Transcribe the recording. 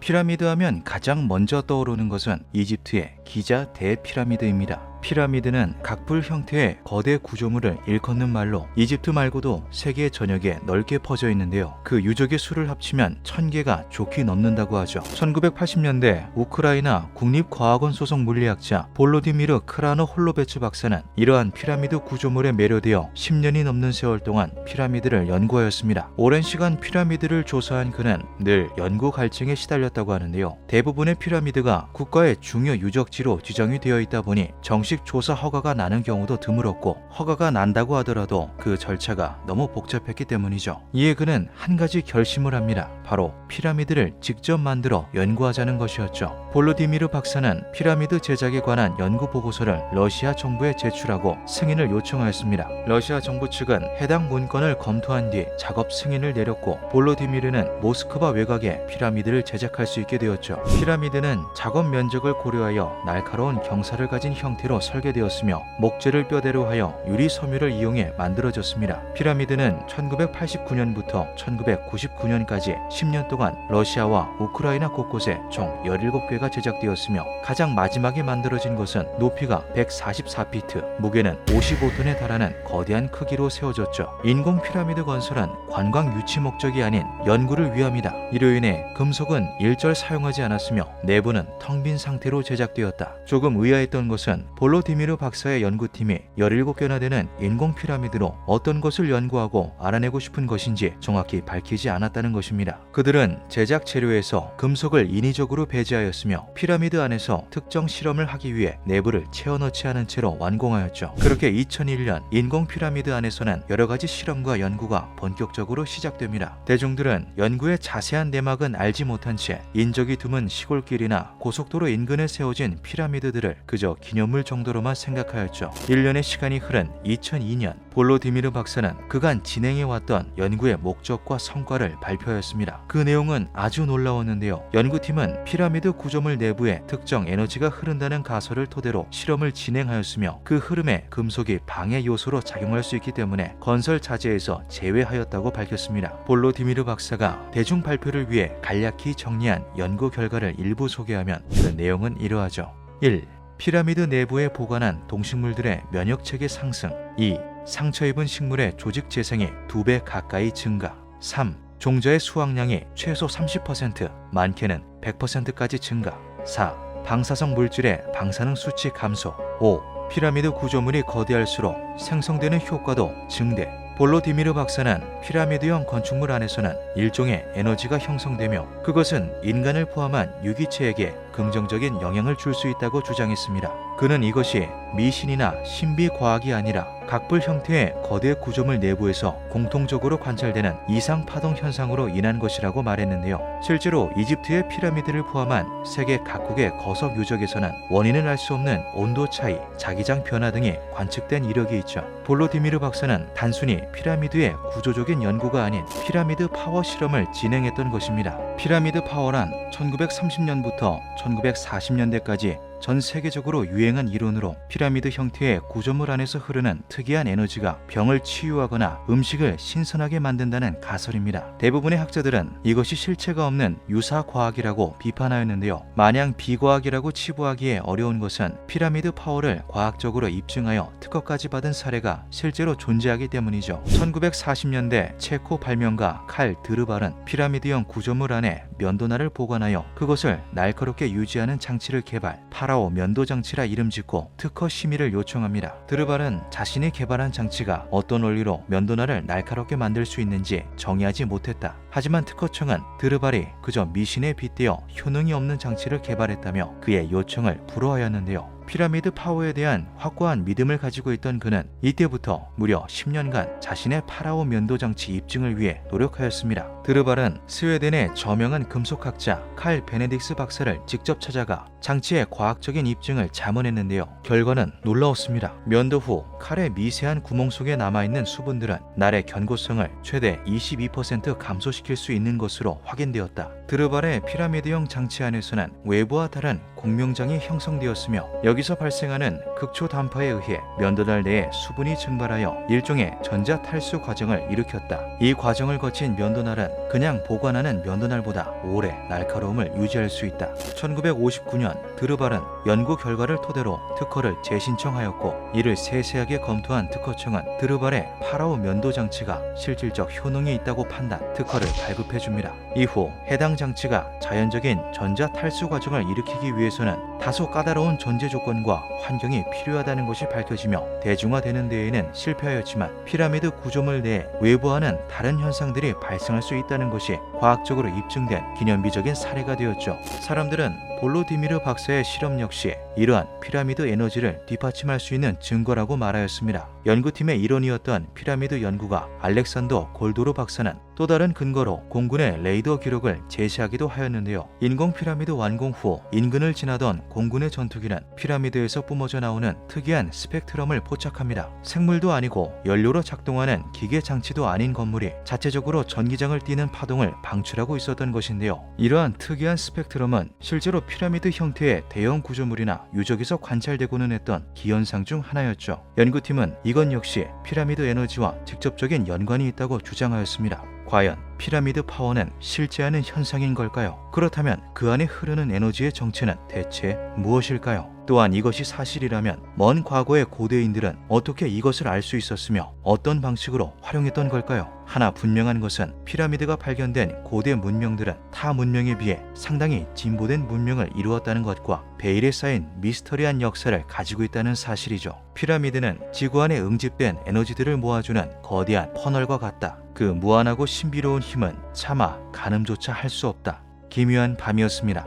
피라미드 하면 가장 먼저 떠오르는 것은 이집트의 기자 대피라미드입니다. 피라미드는 각불 형태의 거대 구조물을 일컫는 말로 이집트 말고도 세계 전역에 넓게 퍼져 있는데요. 그 유적의 수를 합치면 천 개가 좋게 넘는다고 하죠. 1980년대 우크라이나 국립과학원 소속 물리학자 볼로디미르 크라노 홀로베츠 박사는 이러한 피라미드 구조물에 매료되어 10년이 넘는 세월 동안 피라미드를 연구하였습니다. 오랜 시간 피라미드를 조사한 그는 늘 연구 갈증에 시달렸다고 하는데요. 대부분의 피라미드가 국가의 중요 유적지로 지정이 되어 있다 보니 정식 조사 허가가 나는 경우도 드물었고 허가가 난다고 하더라도 그 절차가 너무 복잡했기 때문이죠. 이에 그는 한 가지 결심을 합니다. 바로 피라미드를 직접 만들어 연구하자는 것이었죠. 볼로디미르 박사는 피라미드 제작에 관한 연구 보고서를 러시아 정부에 제출하고 승인을 요청하였습니다. 러시아 정부 측은 해당 문건을 검토한 뒤 작업 승인을 내렸고 볼로디미르는 모스크바 외곽에 피라미드를 제작할 수 있게 되었죠. 피라미드는 작업 면적을 고려하여 날카로운 경사를 가진 형태로 설계되었으며 목재를 뼈대로 하여 유리 섬유를 이용해 만들어졌습니다. 피라미드는 1989년부터 1999년까지 10년 동안 러시아와 우크라이나 곳곳에 총 17개 가 제작되었으며 가장 마지막에 만들어진 것은 높이가 144피트, 무게는 55톤에 달하는 거대한 크기로 세워졌죠. 인공 피라미드 건설은 관광 유치 목적이 아닌 연구를 위함이다. 이로 인해 금속은 일절 사용하지 않았으며 내부는 텅 빈 상태로 제작되었다. 조금 의아했던 것은 볼로디미르 박사의 연구팀이 17개나 되는 인공 피라미드로 어떤 것을 연구하고 알아내고 싶은 것인지 정확히 밝히지 않았다는 것입니다. 그들은 제작 재료에서 금속을 인위적으로 배제하였으며 피라미드 안에서 특정 실험을 하기 위해 내부를 채워넣지 않은 채로 완공하였죠. 그렇게 2001년 인공 피라미드 안에서는 여러 가지 실험과 연구가 본격적으로 시작됩니다. 대중들은 연구의 자세한 내막은 알지 못한 채 인적이 드문 시골길이나 고속도로 인근에 세워진 피라미드들을 그저 기념물 정도로만 생각하였죠. 1년의 시간이 흐른 2002년 볼로디미르 박사는 그간 진행해왔던 연구의 목적과 성과를 발표하였습니다. 그 내용은 아주 놀라웠는데요. 연구팀은 피라미드 구조 물 내부에 특정 에너지가 흐른다는 가설을 토대로 실험을 진행하였으며 그 흐름에 금속이 방해 요소로 작용할 수 있기 때문에 건설 자재에서 제외하였다고 밝혔습니다. 볼로디미르 박사가 대중 발표를 위해 간략히 정리한 연구 결과를 일부 소개하면 그 내용은 이러하죠. 1. 피라미드 내부에 보관한 동식물들의 면역 체계 상승. 2. 상처 입은 식물의 조직 재생이 2배 가까이 증가. 3. 종자의 수확량이 최소 30%, 많게는 100%까지 증가. 4. 방사성 물질의 방사능 수치 감소. 5. 피라미드 구조물이 거대할수록 생성되는 효과도 증대. 볼로디미르 박사는 피라미드형 건축물 안에서는 일종의 에너지가 형성되며 그것은 인간을 포함한 유기체에게 긍정적인 영향을 줄 수 있다고 주장했습니다. 그는 이것이 미신이나 신비 과학이 아니라 각불 형태의 거대 구조물 내부에서 공통적으로 관찰되는 이상 파동 현상으로 인한 것이라고 말했는데요. 실제로 이집트의 피라미드를 포함한 세계 각국의 거석 유적에서는 원인을 알 수 없는 온도 차이, 자기장 변화 등이 관측된 이력이 있죠. 볼로디미르 박사는 단순히 피라미드의 구조적인 연구가 아닌 피라미드 파워 실험을 진행했던 것입니다. 피라미드 파워란 1930년부터 1940년대까지 전 세계적으로 유행한 이론으로 피라미드 형태의 구조물 안에서 흐르는 특이한 에너지가 병을 치유하거나 음식을 신선하게 만든다는 가설입니다. 대부분의 학자들은 이것이 실체가 없는 유사 과학이라고 비판하였는데요. 마냥 비과학이라고 치부하기에 어려운 것은 피라미드 파워를 과학적으로 입증하여 특허까지 받은 사례가 실제로 존재하기 때문이죠. 1940년대 체코 발명가 칼 드르발은 피라미드형 구조물 안에 면도날을 보관하여 그것을 날카롭게 유지하는 장치를 개발, 파라오 면도 장치라 이름 짓고 특허 심의를 요청합니다. 드르발은 자신이 개발한 장치가 어떤 원리로 면도날을 날카롭게 만들 수 있는지 정의하지 못했다. 하지만 특허청은 드르발이 그저 미신에 빗대어 효능이 없는 장치를 개발했다며 그의 요청을 불허하였는데요. 피라미드 파워에 대한 확고한 믿음을 가지고 있던 그는 이때부터 무려 10년간 자신의 파라오 면도 장치 입증을 위해 노력하였습니다. 드르발은 스웨덴의 저명한 금속학자 칼 베네딕스 박사를 직접 찾아가 장치의 과학적인 입증을 자문했는데요. 결과는 놀라웠습니다. 면도 후 칼의 미세한 구멍 속에 남아있는 수분들은 날의 견고성을 최대 22% 감소시 킬 수 있는 것으로 확인되었다. 드르발의 피라미드형 장치 안에서는 외부와 다른 공명장이 형성되었으며 여기서 발생하는 극초 단파에 의해 면도날 내에 수분이 증발하여 일종의 전자 탈수 과정을 일으켰다. 이 과정을 거친 면도날은 그냥 보관하는 면도날보다 오래 날카로움을 유지할 수 있다. 1959년 드르발은 연구 결과를 토대로 특허를 재신청하였고 이를 세세하게 검토한 특허청은 드르발의 파라오 면도 장치가 실질적 효능이 있다고 판단 특허를 발급해 줍니다. 이후 해당 장치가 자연적인 전자 탈수 과정을 일으키기 위해서는 다소 까다로운 전제 조건과 환경이 필요하다는 것이 밝혀지며 대중화되는 데에는 실패하였지만 피라미드 구조물 내에 외부와는 다른 현상들이 발생할 수 있다는 것이 과학적으로 입증된 기념비적인 사례가 되었죠. 사람들은 볼로디미르 박사의 실험 역시 이러한 피라미드 에너지를 뒷받침할 수 있는 증거라고 말하였습니다. 연구팀의 일원이었던 피라미드 연구가 알렉산더 골도르 박사는 또 다른 근거로 공군의 레이더 기록을 제시하기도 하였는데요. 인공 피라미드 완공 후 인근을 지나던 공군의 전투기는 피라미드에서 뿜어져 나오는 특이한 스펙트럼을 포착합니다. 생물도 아니고 연료로 작동하는 기계 장치도 아닌 건물이 자체적으로 전기장을 띠는 파동을 방출하고 있었던 것인데요. 이러한 특이한 스펙트럼은 실제로 피라미드 형태의 대형 구조물이나 유적에서 관찰되고는 했던 기현상 중 하나였죠. 연구팀은 이건 역시 피라미드 에너지와 직접적인 연관이 있다고 주장하였습니다. 과연 피라미드 파워는 실제하는 현상인 걸까요? 그렇다면 그 안에 흐르는 에너지의 정체는 대체 무엇일까요? 또한 이것이 사실이라면 먼 과거의 고대인들은 어떻게 이것을 알 수 있었으며 어떤 방식으로 활용했던 걸까요? 하나 분명한 것은 피라미드가 발견된 고대 문명들은 타 문명에 비해 상당히 진보된 문명을 이루었다는 것과 베일에 쌓인 미스터리한 역사를 가지고 있다는 사실이죠. 피라미드는 지구 안에 응집된 에너지들을 모아주는 거대한 퍼널과 같다. 그 무한하고 신비로운 힘은 차마 가늠조차 할 수 없다. 기묘한 밤이었습니다.